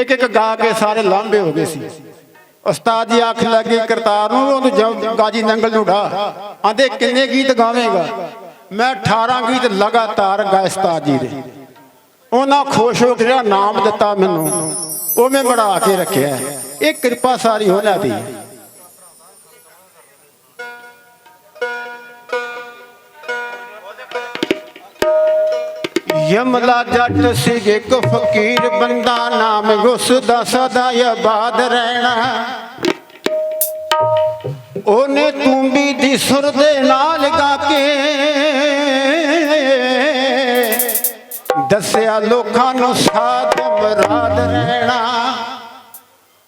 ਇੱਕ ਇੱਕ ਗਾ ਕੇ ਸਾਰੇ ਲਾਂਭੇ ਹੋ ਗਏ ਸੀ। ਉਸਤਾਦ ਜੀ ਅੱਖ ਲੱਗੀ, ਕਰਤਾਰ ਨੂੰ ਉਹਨੂੰ ਜ- ਗਾਜੀ ਨੰਗਲ ਨੂੰ ਢਾ ਆਂਦੇ, ਕਿੰਨੇ ਗੀਤ ਗਾਵੇਂਗਾ? ਮੈਂ 18 ਗੀਤ ਲਗਾਤਾਰ ਗਾਏ ਉਸਤਾਦ ਜੀ ਦੇ। ਉਹਨਾਂ ਖੁਸ਼ ਹੋ ਕੇ ਜਿਹੜਾ ਨਾਮ ਦਿੱਤਾ ਮੈਨੂੰ, ਉਹ ਮੈਂ ਬੜਾ ਕੇ ਰੱਖਿਆ। ਇਹ ਕਿਰਪਾ ਸਾਰੀ ਉਹਨਾਂ ਦੀ। ਯਮਲਾ ਜੱਟ ਸੀਗੇ ਕੋ ਫਕੀਰ ਬੰਦਾ ਨਾਮ ਉਸ ਦਾ ਸਦਾ ਆਬਾਦ ਰਹਿਣਾ। ਉਹਨੇ ਤੂੰਬੀ ਦੀ ਸੁਰ ਦੇ ਨਾਲ ਗਾ ਕੇ ਦੱਸਿਆ, ਲੋਕਾਂ ਨੂੰ ਸਾਧ ਮਰਾਦ ਰਹਿਣਾ।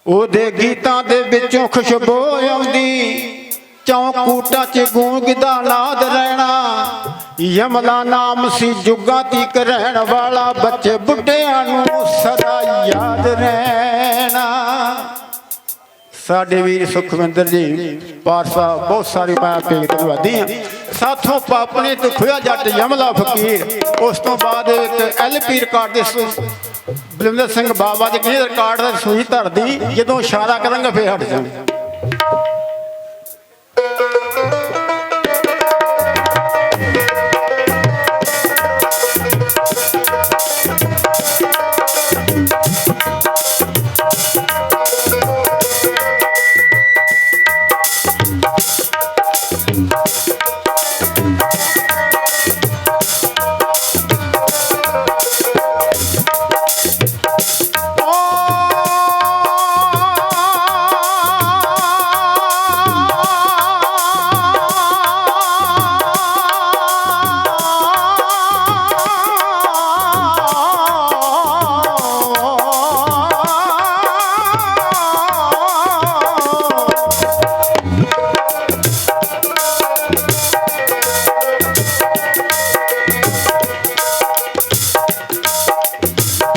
ਉਹਦੇ ਗੀਤਾਂ ਦੇ ਵਿੱਚੋਂ ਖੁਸ਼ਬੂ ਆਉਂਦੀ ਚੌਕੂਟਾਂ 'ਚ ਗੂੰਗਦਾ ਨਾਦ ਰਹਿਣਾ। ਯਮਲਾ ਨਾਮ ਸੀ ਜੁਗਾ ਤੀਕ ਰਹਿਣ ਵਾਲਾ ਬੱਚੇ ਬੁੱਢਿਆਂ ਨੂੰ ਸਦਾ ਯਾਦ ਰਹਿਣਾ। ਸਾਡੇ ਵੀਰ ਸੁਖਵਿੰਦਰ ਜੀ ਪਾਰ ਬਹੁਤ ਸਾਰੀ ਮੈਂ ਪੇਗ ਧੰਨਵਾਦੀ ਹਾਂ ਸਾਥੋਂ ਪਾਪਨੇ ਤੇ ਖੁਆ ਜੱਟ ਯਮਲਾ ਫਕੀਰ। ਉਸ ਤੋਂ ਬਾਅਦ ਇੱਕ ਐਲਪੀ ਰਿਕਾਰਡ ਦੇ ਬਲਵਿੰਦਰ ਸਿੰਘ ਬਾਬਾ ਜੀ ਕਹਿੰਦੇ ਰਿਕਾਰਡ ਦਾ ਸੂਈ ਧਰਦੀ, ਜਦੋਂ ਇਸ਼ਾਰਾ ਕਰਾਂਗਾ ਫੇਰ ਹਟ ਜਾਣਾ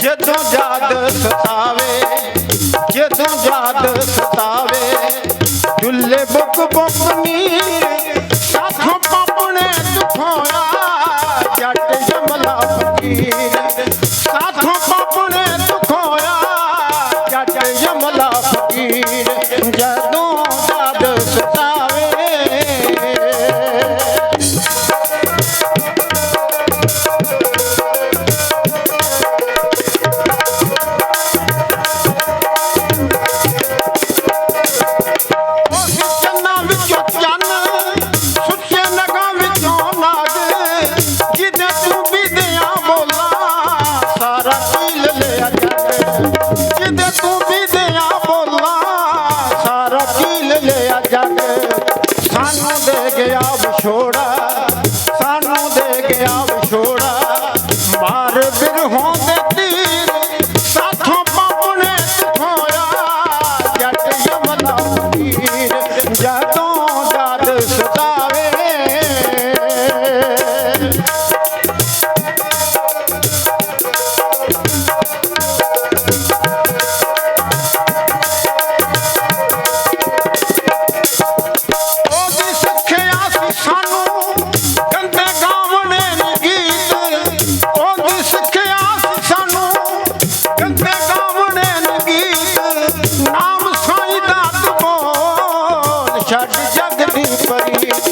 ਜਦੋਂ ਯਾਦ ਸਤਾਵੇ ਜਦੋਂ ਯਾਦ ਸਤਾਵੇ ਢੁੱਲੇ ਬੁੱਕ ਬੁੱਕ ਨੀਰ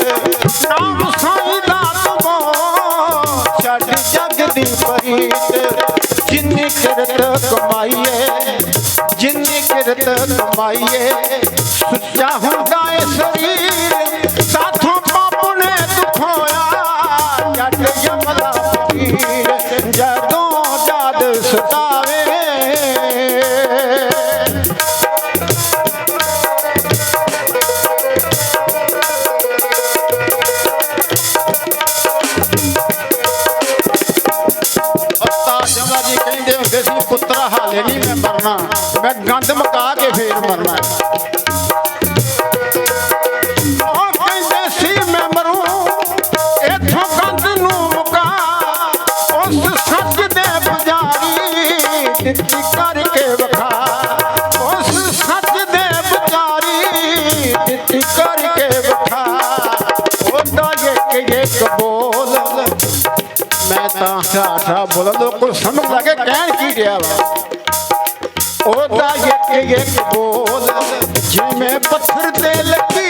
ਨਾਮ ਸਾਈਂ ਦਾ ਤੂੰ ਛੱਡ ਜਗ ਦੀ ਪਰੀਤ। ਜਿੰਨੀ ਕਿਰਤ ਕਮਾਈਏ, ਜਿੰਨੀ ਕਿਰਤ ਕਮਾਈਏ, ਸੁੱਚਾ ਹੁੰਦਾ ਕਹਿੰਦੇ ਹੁੰਦੇ ਸੀ ਪੁੱਤਰਾ, ਹਾਲੇ ਨਹੀਂ ਮੈਂ ਮਰਨਾ। ਮੈਂ ਗੰਦ ਮਕਾ ਕੇ ਫੇਰ ਮਰਨਾ। ਸੀ, ਮੈਂ ਮਰੂ, ਇਥੋਂ ਗੰਦ ਨੂੰ ਮੁਕਾ। ਉਸ ਸੱਚ ਕਰਕੇ ਵਿਖਾ। ਉਸ ਸੱਚ ਕਰਕੇ ਵਿਖਾ। ਉਹਦਾ ਇੱਕ ਇੱਕ ਬੋਲ ਮੈਂ ਤਾਂ ਠਾਠਾ ਬੋਲਾਂ ਲੋਕ ਨੂੰ ਸਮਝ ਲੱਗੇ ਕਹਿਣ ਕੀ ਰਿਹਾ ਵਾ? ਉਹਦਾ ਇੱਕ ਇੱਕ ਬੋਲ, ਜਿਵੇਂ ਪੱਥਰ ਤੇ ਲਕੀਰ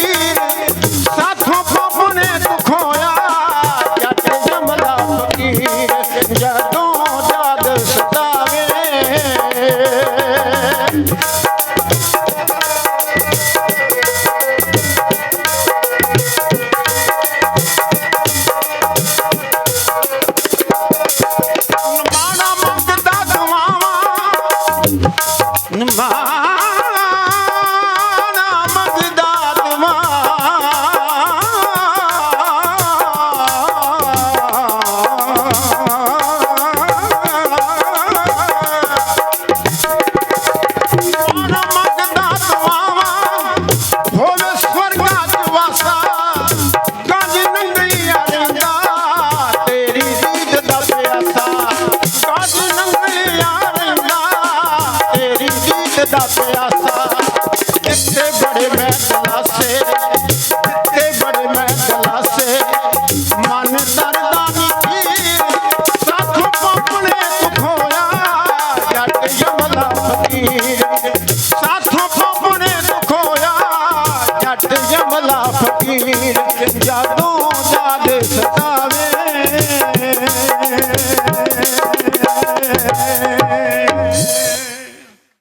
那么棒 ਜੱਟ ਜਮਲਾ ਫਕੀਰ ਜਦੋਂ ਜਦ ਸਤਾ